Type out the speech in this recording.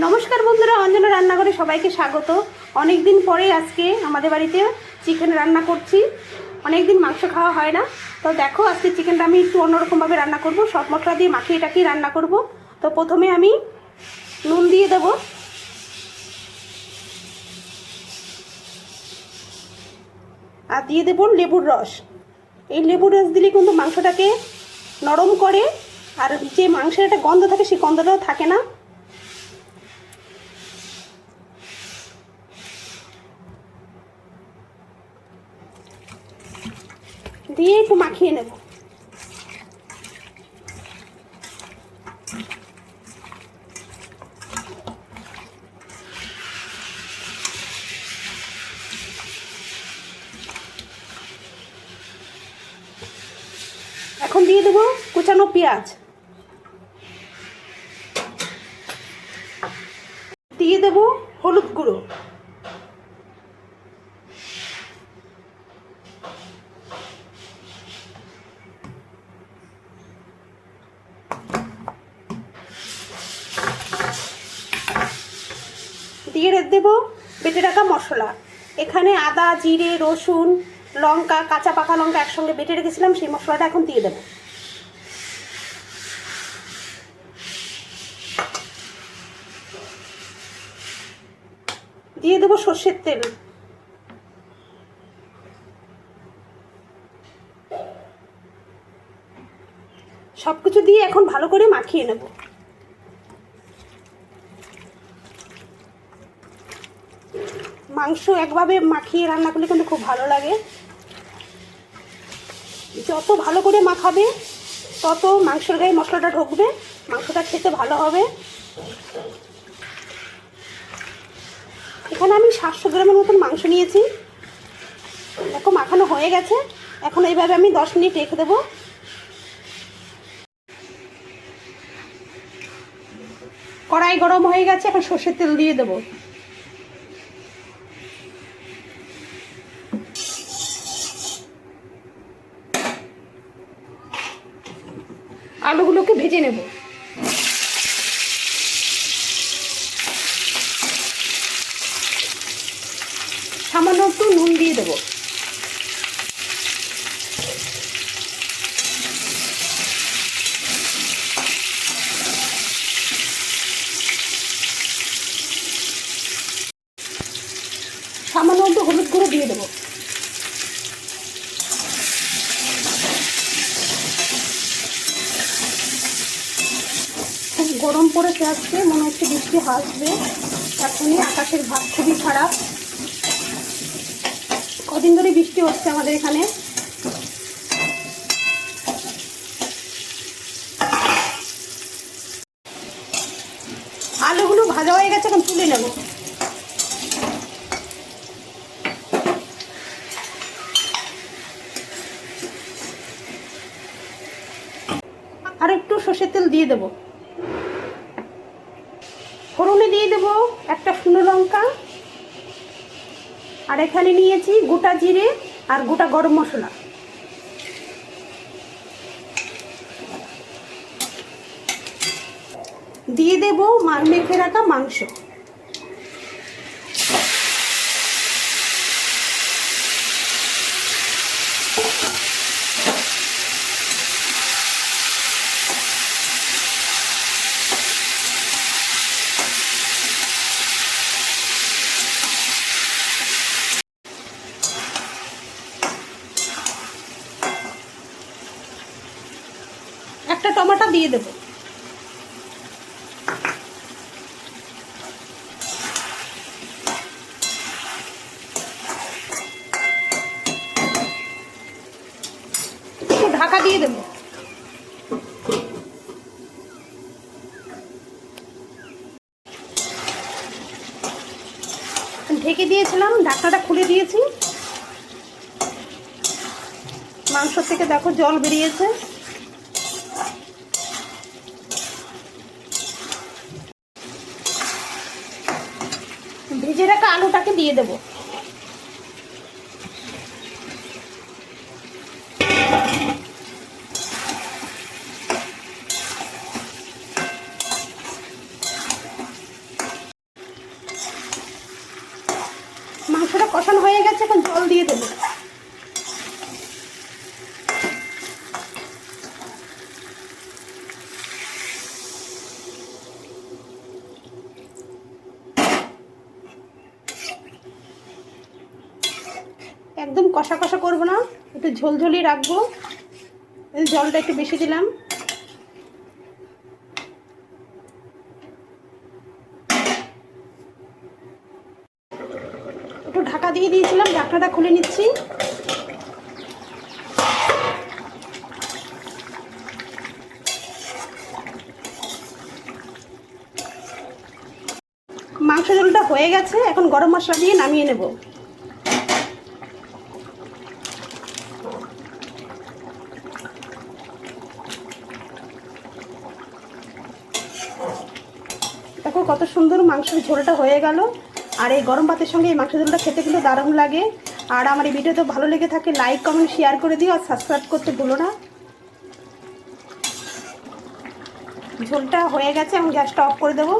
নমস্কার বন্ধুরা, অঞ্জনা রান্নাঘরে সবাইকে স্বাগত। অনেক দিন পরে আজকে আমাদের বাড়িতে চিকেন রান্না করছি। অনেক দিন মাংস খাওয়া হয় না। তো দেখো, আজকে চিকেনটা আমি একটু অন্যরকমভাবে রান্না করব। সব মশলা দিয়ে মাখিয়ে টাকিয়ে রান্না করব। তো প্রথমে আমি নুন দিয়ে দেবো। আর দিয়ে দেবো লেবুর রস। এই লেবুর রস দিলে কিন্তু মাংসটাকে নরম করে, আর যে মাংসের একটা গন্ধ থাকে, সেই গন্ধটাও থাকে না। দিয়ে একটু মাখিয়ে নেব। এখন দিয়ে দেবো কুচানো পেঁয়াজ। দিয়ে দেবো হলুদ গুঁড়ো। দিয়ে দেবো, বেটে রাখা মশলা। এখানে আদা, জিরে, রসুন, লঙ্কা, কাঁচা পাকা লঙ্কা একসঙ্গে বেটে রেখেছিলাম, সেই মশলাটা এখন দিয়ে দেবো। দিয়ে দেবো সর্ষের তেল। সব কিছু দিয়ে এখন ভালো করে মাখিয়ে নেব। মাংস একভাবে মাখিয়ে রান্না করলে কিন্তু খুব ভালো লাগে। যত ভালো করে মাখাবে, তত মাংসের গায়ে মশলাটা ঢুকবে, মাংসটা খেতে ভালো হবে। এখানে আমি সাতশো গ্রামের মতন মাংস নিয়েছি। দেখো, মাখানো হয়ে গেছে। এখন এইভাবে আমি দশ মিনিট রেখে দেবো। কড়াই গরম হয়ে গেছে, এখন সর্ষের তেল দিয়ে দেবো। আলুগুলোকে ভেজে নেব। সামান্য একটু নুন দিয়ে দেবো। সামান্য একটু হলুদ গুঁড়ো দিয়ে দেবো খুব গরম পড়েছে আজকে, মনে হচ্ছে বৃষ্টি হাসবে এখনই আকাশের ভাব খুবই খারাপ। কদিন ধরে বৃষ্টি হচ্ছে আমাদের এখানে। আলুগুলো ভাজা হয়ে গেছে, এখন তুলে নেব। আর একটু সর্ষের তেল দিয়ে দেবো ফোড়নে দিয়ে দেবো একটা শুকনো লঙ্কা। আর এখানে নিয়েছি গোটা জিরে আর গোটা গরম মশলা। দিয়ে দেব মার মেখে রাখা মাংস। একটা টমেটো দিয়ে দেবো। ঢাকা দিয়ে দেবো। ঢেকে দিয়েছিলাম, ঢাকনাটা খুলে দিয়েছি। মাংস থেকে দেখো জল বেরিয়েছে। ভিজে রাখা আলুটাকে দিয়ে দেবো। মাংসটা কষানো হয়ে গেছে এখন জল দিয়ে দেবো। একদম কষা কষা করব না, একটু ঝোলঝলি রাখব। জলটা একটু বেশি দিলাম। একটু ঢাকা দিয়ে দিয়েছিলাম, ঢাকনাটা খুলে নিচ্ছি। মাংস ঝোলটা হয়ে গেছে, এখন গরম মশলা দিয়ে নামিয়ে নেব দেখো কত সুন্দর মাংসের ঝোলটা হয়ে গেল। আর এই গরম ভাতের সঙ্গে এই মাংস ঝোলটা খেতে কিন্তু দারুণ লাগে। আর আমার এই ভিডিও তো ভালো লেগে থাকে লাইক কমেন্ট শেয়ার করে দিও আর সাবস্ক্রাইব করতে ভুলো না। ঝোলটা হয়ে গেছে, আমি গ্যাসটা অফ করে দেবো।